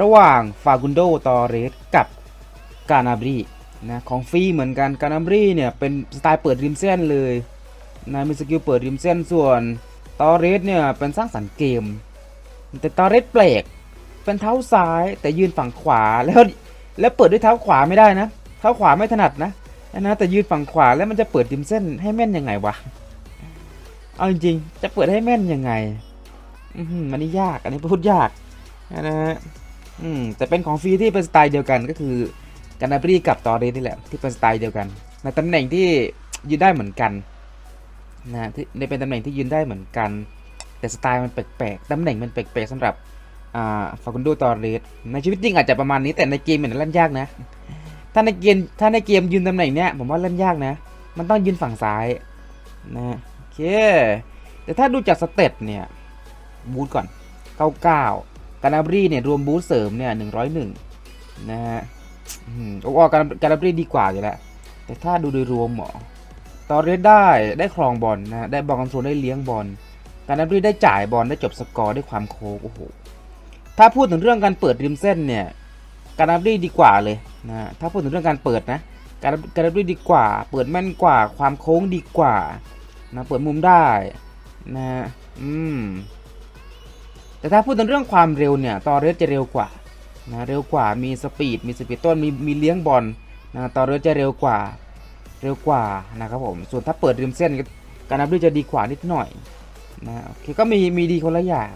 ระหว่างฟากุนโดตอเรสกับกานาบรีนะของฟรีเหมือนกันกานาบรีเนี่ยเป็นสไตล์เปิดริมเส้นเลยนะมีสกิลเปิดริมเส้นส่วนตอเรสเนี่ยเป็นสร้างสรรค์เกม แต่ตอเรสแปลกเป็นเท้าซ้ายแต่ยืนฝั่งขวาแล้วแล้วเปิดด้วยเท้าขวาไม่ได้นะเท้าขวาไม่ถนัดนะนะแต่ยืนฝั่งขวาแล้วมันจะเปิดริมเส้นให้แม่นยังไงวะเอาจริงๆจะเปิดให้แม่นยังไง อือหืออันนี้ยากอันนี้พูดยากนะฮะ อืมแต่เป็นของฟรีที่เป็นสไตล์เดียวกันก็คือการนาบรีกับตอเรสนี่แหละที่เป็นสไตล์เดียวกัน ในตำแหน่งที่ยืนได้เหมือนกันนะที่ในเป็นตำแหน่งที่ยืนได้เหมือนกัน แต่สไตล์มันแปลกๆตำแหน่งมันแปลกๆสำหรับอ่าฟากุนโดตอเรสในชีวิตจริงอาจจะประมาณนี้แต่ในเกมมันเล่นยากนะ ถ้าในเกมถ้าในเกมยืนตำแหน่งเนี้ยผมว่าเล่นยากนะ มันต้องยืนฝั่งซ้ายนะโอเคแต่ถ้าดูจากสเตตเนี่ยบูทก่อน 99 กานาบรีเนี่ยรวมบูสเสริมเนี่ยหนึ่งร้อยหนึ่งนะฮะอืมโอ้ออการกาบรีดีกว่าอยู่แล้ว แต่ถ้าดูโดยรวมหมอตอเรสได้ได้ครองบอลนะได้บอลคอนโทรลได้เลี้ยงบอลกานาบรีได้จ่ายบอลได้จบสกอร์ได้ความโค้งโอ้โหถ้าพูดถึงเรื่องการเปิดริมเส้นเนี่ยกานาบรีดีกว่าเลยนะถ้าพูดถึงเรื่องการเปิดนะการกานาบรีดีกว่า เปิดแม่นกว่า ความโค้งดีกว่านะเปิดมุมได้นะอืม แต่ถ้าพูดถึงเรื่องความเร็วเนี่ยตอเรสจะเร็วกว่านะเร็วกว่ามีสปีดมีสปีดต้นมีมีเลี้ยงบอลนะตอเรสจะเร็วกว่าเร็วกว่านะครับผมส่วนถ้าเปิดริมเส้นการนับด้วยจะดีกว่านิดหน่อยนะโอเคก็มีมีดีคนละอย่าง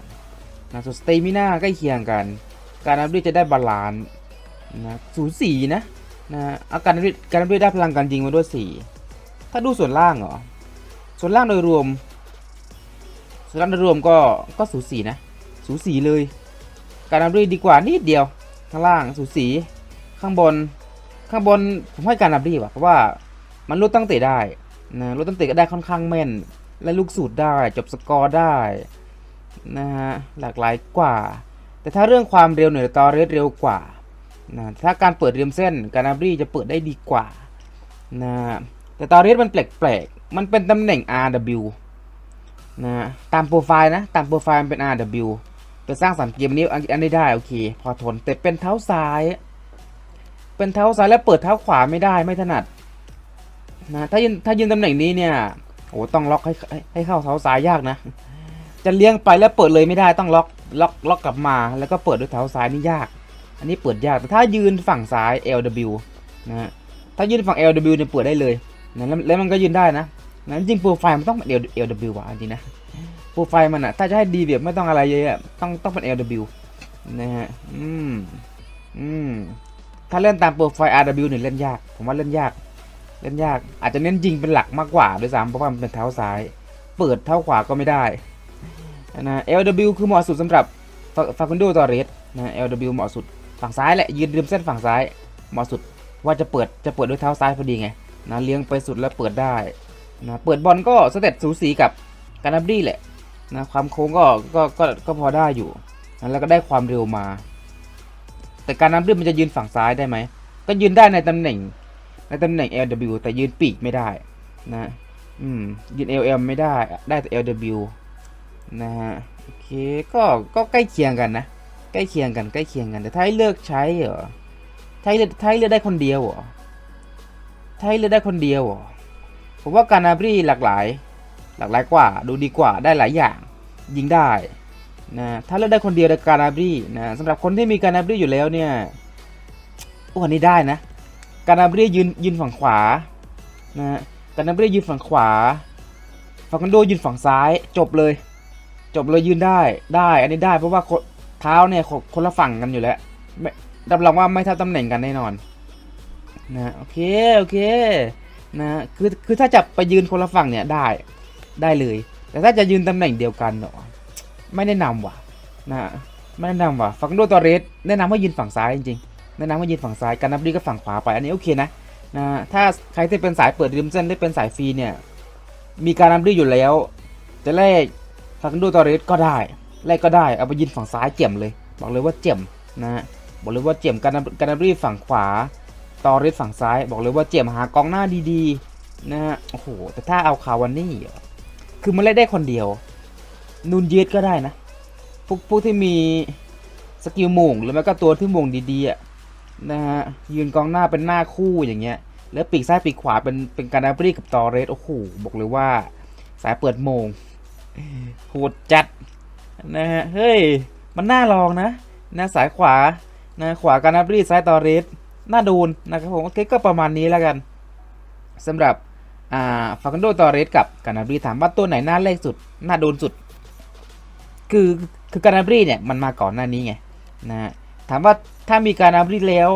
นะส่วนสเตมิน่าใกล้เคียงกัน การนับด้วยจะได้บาลานซ์นะศูนย์สี่นะนะอาการนับด้วยการนับด้วยได้พลังการยิงมาด้วยสี่ถ้าดูส่วนล่างเหรอส่วนล่างโดยรวม ส่วนล่างโดยรวมก็ก็สูสีนะ สูสีเลยการนับด้วยดีกว่านิดเดียวข้างล่างสูสีข้างบน ข้างบนผมให้การนับดีว่ะเพราะว่ามันลดตั้งเตะได้นะลดตั้งเตะก็ได้ค่อนข้างแม่น และลูกสูตรได้จบสกอร์ได้นะฮะหลากหลายกว่า แต่ถ้าเรื่องความเร็วเนี่ยตอเรสเร็วกว่านะถ้าการเปิดเรียมเส้นการนับดีจะเปิดได้ดีกว่านะแต่ตอเรสมันแปลกๆมันเป็นตำแหน่ง RW นะตามโปรไฟล์นะตามโปรไฟล์มันเป็น RW ไปสร้างสรรค์เกมนี้อันอันนี้ได้โอเค พอทนแต่เป็นเท้าซ้าย เป็นเท้าซ้ายแล้วเปิดเท้าขวาไม่ได้ไม่ถนัดนะถ้ายืนถ้ายืนตำแหน่งนี้เนี่ยโอ้ต้องล็อกให้ให้เข้าเท้าซ้ายยากนะ จะเลี้ยงไปแล้วเปิดเลยไม่ได้ต้องล็อกล็อกล็อกกลับมาแล้วก็เปิดด้วยเท้าซ้ายนี่ยาก อันนี้เปิดยากแต่ถ้ายืนฝั่งซ้าย LW นะถ้ายืนฝั่ง LW เนี่ยเปิดได้เลยนะแล้วแล้วมันก็ยืนได้นะนะจริงโปรไฟล์มันต้องเป็น LW ว่ะจริงนะ โปรไฟล์มันอะถ้าจะให้ดีแบบไม่ต้องอะไรเยอะต้องต้องเป็น LW นะฮะ อืม อืม ถ้าเล่นตามโปรไฟล์ RW เนี่ยเล่นยาก ผมว่าเล่นยาก เล่นยาก อาจจะเน้นยิงเป็นหลักมากกว่าด้วยซ้ำเพราะว่ามันเป็นเท้าซ้าย เปิดเท้าขวาก็ไม่ได้นะ LW คือเหมาะสุดสำหรับฟาคุนโดตอเรสนะ LW เหมาะสุด ฝั่งซ้ายแหละ ยืนริมเส้นฝั่งซ้าย เหมาะสุด ว่าจะเปิด จะเปิดด้วยเท้าซ้ายพอดีไง นะ เลี้ยงไปสุดแล้วเปิดได้ นะ เปิดบอลก็สเต็ปสูสีกับกานาบรีแหละ นะความโค้งก็ก็ก็ก็พอได้อยู่นะแล้วก็ได้ความเร็วมา แต่การน้ำเรื่องมันจะยืนฝั่งซ้ายได้ไหมก็ยืนได้ในตำแหน่ง ในตำแหน่ง LW แต่ยืนปีกไม่ได้นะ อืมยืน LM ไม่ได้ได้แต่ LW นะฮะโอเคก็ก็ใกล้เคียงกันนะ ใกล้เคียงกันใกล้เคียงกันแต่ถ้าให้เลือกใช้เหรอถ้าให้เลือกถ้าให้เลือกได้คนเดียวเหรอถ้าให้เลือกได้คนเดียวเหรอผมว่าการนาบรีหลากหลาย หลากหลายกว่าดูดีกว่าได้หลายอย่างยิงได้นะถ้าเลือกได้คนเดียวในการนาบรีนะสำหรับคนที่มีการนาบรีอยู่แล้วเนี่ยอันนี้ได้นะการนาบรียืนยืนฝั่งขวานะการนาบรียืนฝั่งขวาฟังกันโดยืนฝั่งซ้ายจบเลย จบเลยยืนได้ได้ อันนี้ได้เพราะว่าเท้าเนี่ยคนคนละฝั่งกันอยู่แล้วไม่รับรองว่าไม่ท่าตำแหน่งกันแน่นอนนะโอเคโอเคนะคือคือถ้าจับไปยืนคนละฝั่งเนี่ยได้ ได้เลย แต่ถ้าจะยืนตำแหน่งเดียวกันเนาะไม่แนะนำว่ะนะไม่แนะนำว่ะฟังโดตอเรสแนะนำให้ยืนฝั่งซ้ายจริงๆแนะนำให้ยืนฝั่งซ้ายการนับดีก็ฝั่งขวาไปอันนี้โอเคนะนะถ้าใครที่เป็นสายเปิดริมเส้นได้เป็นสายฟรีเนี่ยมีการนับดีอยู่แล้ว จะแลกฟังโดตอเรสก็ได้แลกก็ได้เอาไปยืนฝั่งซ้ายเจ็มเลย บอกเลยว่าเจ็มนะบอกเลยว่าเจ็มการนับการนับดีฝั่งขวาตอเรสฝั่งซ้าย บอกเลยว่าเจ็มหากองหน้าดีๆ นะฮะ โอ้โห แต่ถ้าเอาคาวานี่ คือมันเล่นได้คนเดียว นูนเยสก็ได้นะ พวกพวกที่มีสกิลโมงหรือไม่ก็ตัวที่โมงดีๆอะนะฮะยืนกองหน้าเป็นหน้าคู่อย่างเงี้ย แล้วปีกซ้ายปีกขวาเป็นเป็นการนาบรีกับตอเรสโอ้โหบอกเลยว่า สายเปิดโมงโหดจัดนะฮะเฮ้ยมันน่าลองนะนะสายขวานะขวาการนาบรีซ้ายตอเรสน่าดูนนะครับผมโอเคก็ประมาณนี้แล้วกันสำหรับ อ่าฟาคันโดตอเรสกับกานาบรีถามว่าตัวไหนน่าเลขสุดน่าโดนสุด คือคือกานาบรีเนี่ยมันมาก่อนหน้านี้ไงนะถามว่าถ้ามีกานาบรีแล้ว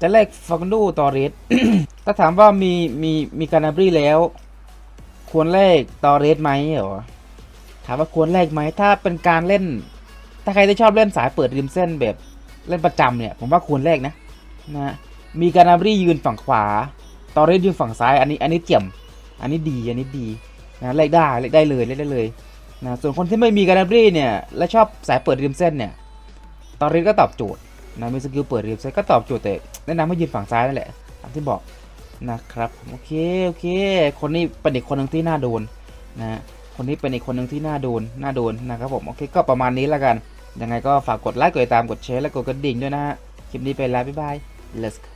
จะแลกฟาคันโดตอเรสถ้าถามว่ามีมีมีกานาบรีแล้ว ควรแลกตอเรสไหมเหรอถามว่าควรแลกไหมถ้าเป็นการเล่น ถ้าใครที่ชอบเล่นสายเปิดริมเส้นแบบเล่นประจำเนี่ย ผมว่าควรแลกนะนะมีการนาบรียืนฝั่งขวา ตอเรสยืนฝั่งซ้าย อันนี้อันนี้เจียม อันนี้ดีอันนี้ดีนะแลกได้แลกได้เลยแลกได้เลยนะส่วนคนที่ไม่มีการดับรี่เนี่ยและชอบสายเปิดริมเส้นเนี่ยตอนนี้ก็ตอบโจทย์นะมีสกิลเปิดริมเส้นก็ตอบโจทย์แต่แนะนำให้ยืนฝั่งซ้ายนั่นแหละตามที่บอกนะครับโอเคโอเค คนนี้เป็นอีกคนหนึ่งที่น่าโดนนะคนนี้เป็นอีกคนหนึ่งที่น่าโดนน่าโดนนะครับผมโอเคก็ประมาณนี้แล้วกันยังไงก็ฝากกดไลค์กดติดตามกดแชร์และกดกระดิ่งด้วยนะฮะคลิปนี้ไปแล้วบ๊ายบาย let's go